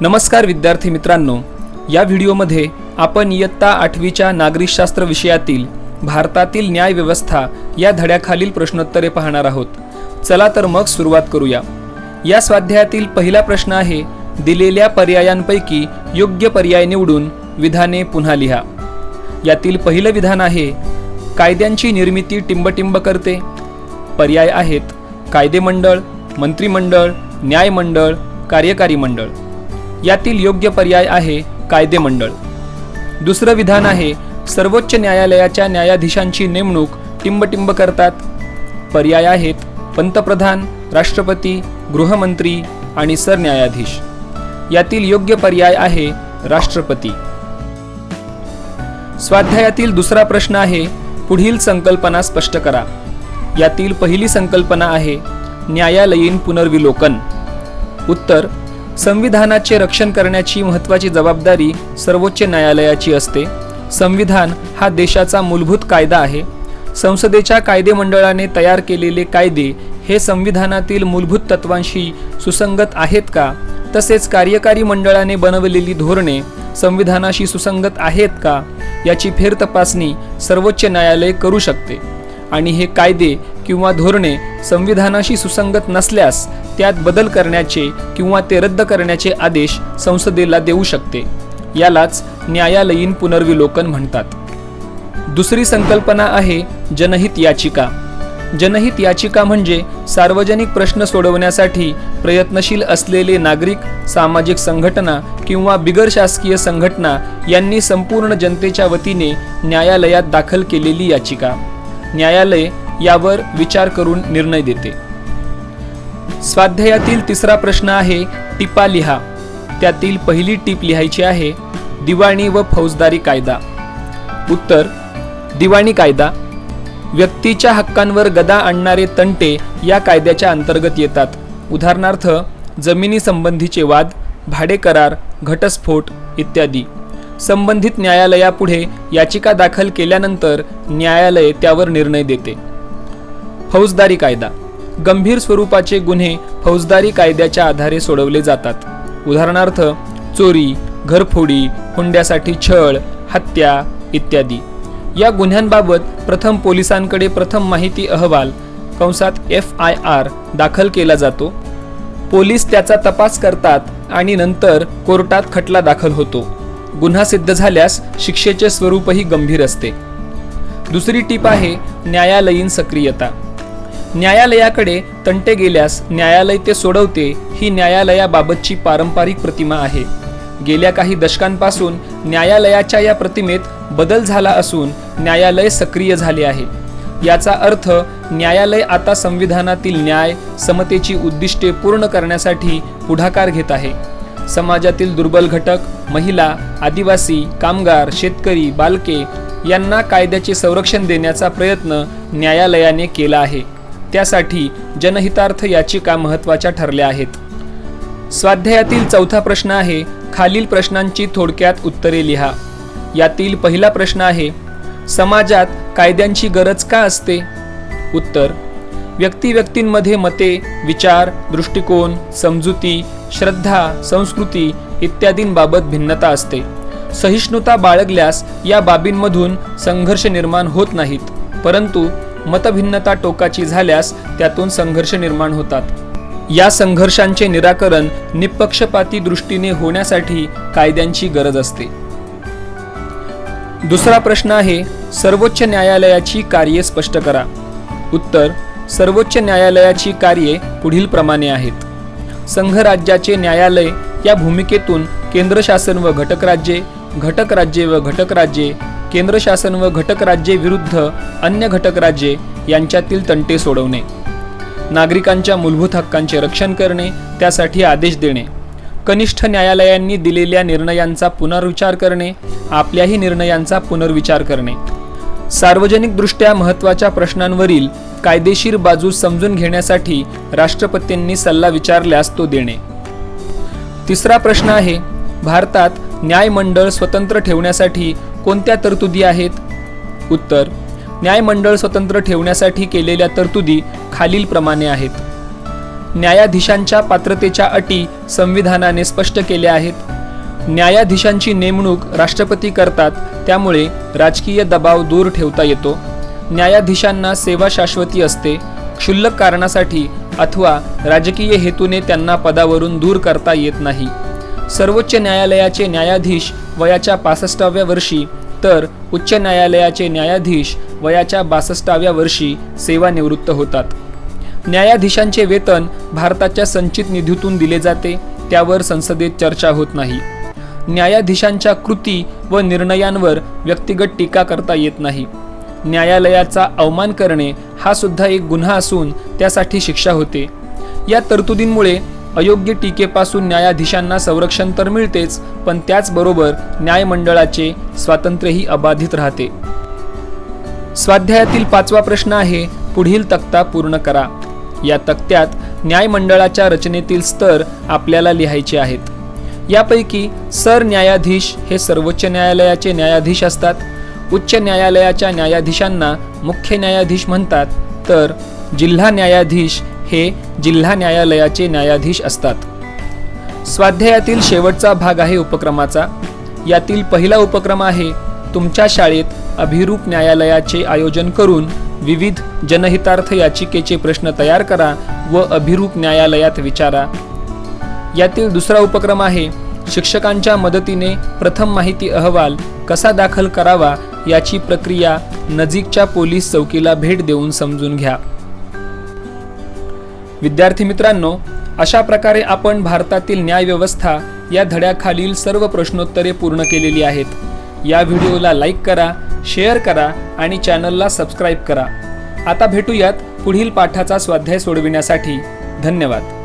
नमस्कार विद्यार्थी मित्रांनो या व्हिडिओमध्ये आपण इयत्ता आठवीच्या नागरिकशास्त्र विषयातील भारतातील न्यायव्यवस्था या धड्याखालील प्रश्नोत्तरे पाहणार आहोत. चला तर मग सुरुवात करूया. या स्वाध्यायातील पहिला प्रश्न आहे दिलेल्या पर्यायांपैकी योग्य पर्याय निवडून विधाने पुन्हा लिहा. यातील पहिलं विधान आहे कायद्यांची निर्मिती टिंबटिंब करते. पर्याय आहेत कायदेमंडळ मंत्रिमंडळ न्यायमंडळ कार्यकारी मंडळ. यातील योग्य पर्याय आहे कायदेमंडळ दुसरं विधान आहे सर्वोच्च न्यायालयाच्या न्यायाधीशांची नेमणूक टिंबटिंब करतात. पर्याय आहेत पंतप्रधान राष्ट्रपती गृहमंत्री आणि सरन्यायाधीश. यातील योग्य पर्याय आहे राष्ट्रपती. स्वाध्यायातील दुसरा प्रश्न आहे पुढील संकल्पना स्पष्ट करा. यातील पहिली संकल्पना आहे न्यायालयीन पुनर्विलोकन. उत्तर संविधानाचे रक्षण करण्याची महत्त्वाची जबाबदारी सर्वोच्च न्यायालयाची असते. संविधान हा देशाचा मूलभूत कायदा आहे. संसदेच्या कायदेमंडळाने तयार केलेले कायदे हे संविधानातील मूलभूत तत्वांशी सुसंगत आहेत का? तसेच कार्यकारी मंडळाने बनवलेली धोरणे संविधानाशी सुसंगत आहेत का? याची फेरतपासणी सर्वोच्च न्यायालय करू शकते. आणि हे कायदे किंवा धोरणे संविधानाशी सुसंगत नसल्यास त्यात बदल करण्याचे किंवा ते रद्द करण्याचे आदेश संसदेला देऊ शकते. यालाच न्यायालयीन पुनर्विलोकन म्हणतात. दुसरी संकल्पना आहे जनहित याचिका. जनहित याचिका म्हणजे सार्वजनिक प्रश्न सोडवण्यासाठी प्रयत्नशील असलेले नागरिक सामाजिक संघटना किंवा बिगर शासकीय संघटना यांनी संपूर्ण जनतेच्या वतीने न्यायालयात दाखल केलेली याचिका. न्यायालय यावर विचार करून निर्णय देते. स्वाध्यायातील तिसरा प्रश्न आहे टिपा लिहा. त्यातील पहिली टीप लिहायची आहे दिवाणी व फौजदारी कायदा. उत्तर दिवाणी कायदा. व्यक्तीच्या हक्कांवर गदा आणणारे तंटे या कायद्याच्या अंतर्गत येतात. उदाहरणार्थ जमिनीसंबंधीचे वाद भाडे करार घटस्फोट इत्यादी. संबंधित न्यायालयापुढे याचिका दाखल केल्यानंतर न्यायालय त्यावर निर्णय देते. फौजदारी कायदा. गंभीर स्वरूपाचे गुन्हे फौजदारी कायद्याच्या आधारे सोडवले जातात. उदाहरणार्थ चोरी घरफोडी हुंड्यासाठी छळ हत्या इत्यादी. या गुन्ह्यांबाबत प्रथम पोलिसांकडे प्रथम माहिती अहवाल कंसात एफ आय आर दाखल केला जातो. पोलीस त्याचा तपास करतात आणि नंतर कोर्टात खटला दाखल होतो. गुन्हा सिद्ध झाल्यास शिक्षेचे स्वरूपही गंभीर असते. दुसरी टीप आहे न्यायालयीन सक्रियता. न्यायालयाकडे तंटे गेल्यास न्यायालय ते सोडवते ही न्यायालयाबाबतची पारंपरिक प्रतिमा आहे. गेल्या काही दशकांपासून न्यायालयाच्या या प्रतिमेत बदल झाला असून न्यायालय सक्रिय झाले आहे. याचा अर्थ न्यायालय आता संविधानातील न्याय समतेची उद्दिष्टे पूर्ण करण्यासाठी पुढाकार घेत आहे. समाजातील दुर्बल घटक महिला आदिवासी कामगार शेतकरी बालके यांना कायद्याचे संरक्षण देण्याचा प्रयत्न न्यायालयाने केला आहे. त्यासाठी जनहितार्थ याचिका महत्त्वाच्या ठरल्या आहेत. स्वाध्यायातील चौथा प्रश्न आहे खालील प्रश्नांची थोडक्यात उत्तरे लिहा. यातील पहिला प्रश्न आहे समाजात कायद्यांची गरज का असते? उत्तर व्यक्ती व्यक्तींमध्ये मते विचार दृष्टिकोन समजुती श्रद्धा संस्कृती इत्यादींबाबत भिन्नता असते. सहिष्णुता बाळगल्यास या बाबींमधून संघर्ष निर्माण होत नाहीत परंतु मतभिन्नता टोकाची झाल्यास त्यातून संघर्ष निर्माण होतात. या संघर्षांचे निराकरण निपक्षपाती दृष्टीने होण्यासाठी कायद्यांची गरज असते. दुसरा प्रश्न आहे सर्वोच्च न्यायालयाची कार्ये स्पष्ट करा. उत्तर सर्वोच्च न्यायालयाची कार्ये पुढील प्रमाणे आहेत. संघराज्याचे न्यायालय या भूमिकेतून केंद्र शासन व घटक राज्ये घटक राज्ये व घटक राज्ये केंद्र शासन व घटक राज्ये विरुद्ध अन्य घटक राज्ये यांच्यातील तंटे सोडवणे. नागरिकांच्या मूलभूत हक्कांचे रक्षण करणे त्यासाठी आदेश देणे. कनिष्ठ न्यायालयांनी दिलेल्या निर्णयांचा पुनर्विचार करणे आपल्याही निर्णयांचा पुनर्विचार करणे. सार्वजनिकदृष्ट्या महत्त्वाच्या प्रश्नांवरील कायदेशीर बाजू समजून घेण्यासाठी राष्ट्रपतींनी सल्ला विचारल्यास तो देणे. तिसरा प्रश्न आहे भारतात न्यायमंडळ स्वतंत्र ठेवण्यासाठी कोणत्या तरतुदी आहेत? उत्तर न्यायमंडळ स्वतंत्र ठेवण्यासाठी केलेल्या तरतुदी खालीलप्रमाणे आहेत. न्यायाधीशांच्या पात्रतेच्या अटी संविधानाने स्पष्ट केले आहेत. न्यायाधीशांची नेमणूक राष्ट्रपती करतात त्यामुळे राजकीय दबाव दूर ठेवता येतो. न्यायाधीशांना सेवा शाश्वती असते. क्षुल्लक कारणासाठी अथवा राजकीय हेतूने त्यांना पदावरून दूर करता येत नाही. सर्वोच्च न्यायालयाचे न्यायाधीश वयाच्या पासष्टाव्या वर्षी तर उच्च न्यायालयाचे न्यायाधीश वयाच्या बासष्टाव्या वर्षी सेवानिवृत्त होतात. न्यायाधीशांचे वेतन भारताच्या संचित निधीतून दिले जाते त्यावर संसदेत चर्चा होत नाही. न्यायाधीशांच्या कृती व निर्णयांवर व्यक्तिगत टीका करता येत नाही. न्यायालयाचा अवमान करणे हा सुद्धा एक गुन्हा असून त्यासाठी शिक्षा होते. या तरतुदींमुळे अयोग्य टीकेपासून न्यायाधीशांना संरक्षण तर मिळतेच पण त्याचबरोबर न्यायमंडळाचे स्वातंत्र्यही अबाधित राहते. स्वाध्यायातील पाचवा प्रश्न आहे पुढील तक्ता पूर्ण करा. या तक्त्यात न्यायमंडळाच्या रचनेतील स्तर आपल्याला लिहायचे आहेत. यापैकी सरन्यायाधीश हे सर्वोच्च न्यायालयाचे न्यायाधीश असतात. उच्च न्यायालयाच्या न्यायाधीशांना मुख्य न्यायाधीश म्हणतात तर जिल्हा न्यायाधीश हे जिल्हा न्यायालयाचे न्यायाधीश असतात. स्वाध्यायातील शेवटचा भाग आहे उपक्रमाचा. यातील पहिला उपक्रम आहे तुमच्या शाळेत अभिरूप न्यायालयाचे आयोजन करून विविध जनहितार्थ याचिकेचे प्रश्न तयार करा व अभिरूप न्यायालयात विचारा. यातील दुसरा उपक्रम आहे शिक्षकांच्या मदतीने प्रथम माहिती अहवाल कसा दाखल करावा याची प्रक्रिया नजीकच्या पोलीस चौकीला भेट देऊन समजून घ्या. विद्यार्थी मित्रांनो अशा प्रकारे आपण भारतातील न्यायव्यवस्था या धड्याखालील सर्व प्रश्नोत्तरे पूर्ण केलेली आहेत. या व्हिडिओला लाईक करा शेअर करा आणि चॅनलला सबस्क्राईब करा. आता भेटूयात पुढील पाठाचा स्वाध्याय सोडविण्यासाठी. धन्यवाद.